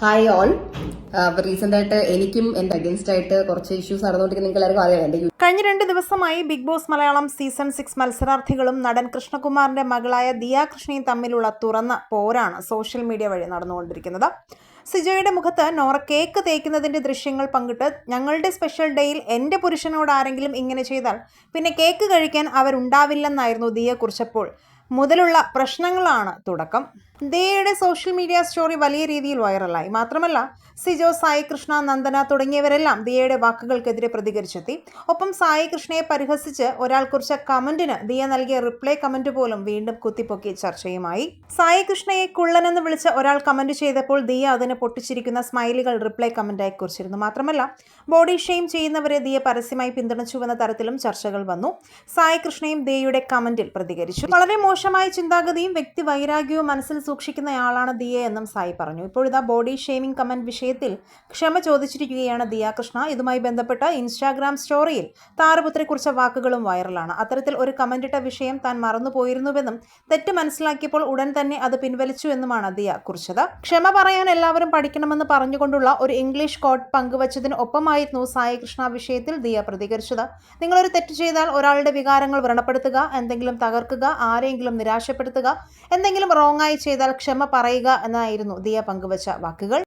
Hi all recent ആയിട്ട് എനിക്കും എന്റെ അഗേൻസ്റ്റ് ആയിട്ട് കുറച്ച് ഇഷ്യൂസ് നടന്നുകൊണ്ടിരിക്കുന്ന നിങ്ങൾ എല്ലാവർക്കും അറിയാം എന്റെ കഴിഞ്ഞ രണ്ട് ദിവസമായി Bigg Boss Malayalam season six മത്സരാർത്ഥികളും നടൻ കൃഷ്ണകുമാറിന്റെ മകളായ ദിയ കൃഷ്ണയും തമ്മിലുള്ള തുറന്ന പോരാണ് സോഷ്യൽ മീഡിയ വഴി നടന്നുകൊണ്ടിരിക്കുന്നത്. സിജോയുടെ മുഖത്ത് നോറ കേക്ക് തേക്കുന്നതിന്റെ ദൃശ്യങ്ങൾ പങ്കിട്ട് ഞങ്ങളുടെ സ്പെഷ്യൽ ഡേയിൽ എന്റെ പുരുഷനോട് ആരെങ്കിലും ഇങ്ങനെ ചെയ്താൽ പിന്നെ കേക്ക് കഴിക്കാൻ അവരുണ്ടാവില്ലെന്നായിരുന്നു ദിയ കുറിച്ചപ്പോൾ മുതലുള്ള പ്രശ്നങ്ങളാണ് തുടക്കം. ദയയുടെ സോഷ്യൽ മീഡിയ സ്റ്റോറി വലിയ രീതിയിൽ വൈറലായി മാത്രമല്ല സിജോ സായി കൃഷ്ണ നന്ദന തുടങ്ങിയവരെല്ലാം ദിയയുടെ വാക്കുകൾക്കെതിരെ പ്രതികരിച്ചെത്തി. ഒപ്പം സായി കൃഷ്ണയെ പരിഹസിച്ച് ഒരാൾ കുറിച്ച കമന്റിന് ദിയ നൽകിയ റിപ്ലൈ കമന്റ് പോലും വീണ്ടും കുത്തിപ്പൊക്കി ചർച്ചയുമായി. സായി കൃഷ്ണയെ കുള്ളനെന്ന് വിളിച്ച് ഒരാൾ കമന്റ് ചെയ്തപ്പോൾ ദിയ അതിന് പൊട്ടിച്ചിരിക്കുന്ന സ്മൈലുകൾ റിപ്ലൈ കമന്റായി കുറിച്ചിരുന്നു. മാത്രമല്ല ബോഡി ഷെയിം ചെയ്യുന്നവരെ ദിയ പരസ്യമായി പിന്തുണച്ചുവെന്ന തരത്തിലും ചർച്ചകൾ വന്നു. സായി കൃഷ്ണയും ദിയയുടെ കമന്റിൽ പ്രതികരിച്ചു. വളരെ മോശമായ ചിന്താഗതിയും വ്യക്തി വൈരാഗ്യവും മനസ്സിൽ സൂക്ഷിക്കുന്നയാളാണ് ദിയ എന്നും സായി പറഞ്ഞു. ഇപ്പോഴിതാ ബോഡി ഷെയ്മിംഗ് കമന്റ് വിഷയത്തിൽ ക്ഷമ ചോദിച്ചിരിക്കുകയാണ് ദിയ കൃഷ്ണ. ഇതുമായി ബന്ധപ്പെട്ട ഇൻസ്റ്റാഗ്രാം സ്റ്റോറിയിൽ താരപുത്രി കുറിച്ച വാക്കുകളും വൈറലാണ്. അത്തരത്തിൽ ഒരു കമന്റിട്ട വിഷയം താൻ മറന്നുപോയിരുന്നുവെന്നും തെറ്റ് മനസ്സിലാക്കിയപ്പോൾ ഉടൻ തന്നെ അത് പിൻവലിച്ചു എന്നുമാണ് ദിയ കുറിച്ചത്. ക്ഷമ പറയാൻ എല്ലാവരും പഠിക്കണമെന്ന് പറഞ്ഞുകൊണ്ടുള്ള ഒരു ഇംഗ്ലീഷ് കോട്ട് പങ്കുവച്ചതിന് ഒപ്പമായിരുന്നു സായി കൃഷ്ണ വിഷയത്തിൽ ദിയ പ്രതികരിച്ചത്. നിങ്ങളൊരു തെറ്റ് ചെയ്താൽ ഒരാളുടെ വികാരങ്ങൾ വ്രണപ്പെടുത്തുക എന്തെങ്കിലും തകർക്കുക നിരാശപ്പെടുത്തുക എന്തെങ്കിലും റോങ് ആയി ചെയ്താൽ ക്ഷമ പറയുക എന്നായിരുന്നു ദിയ പങ്കുവച്ച വാക്കുകൾ.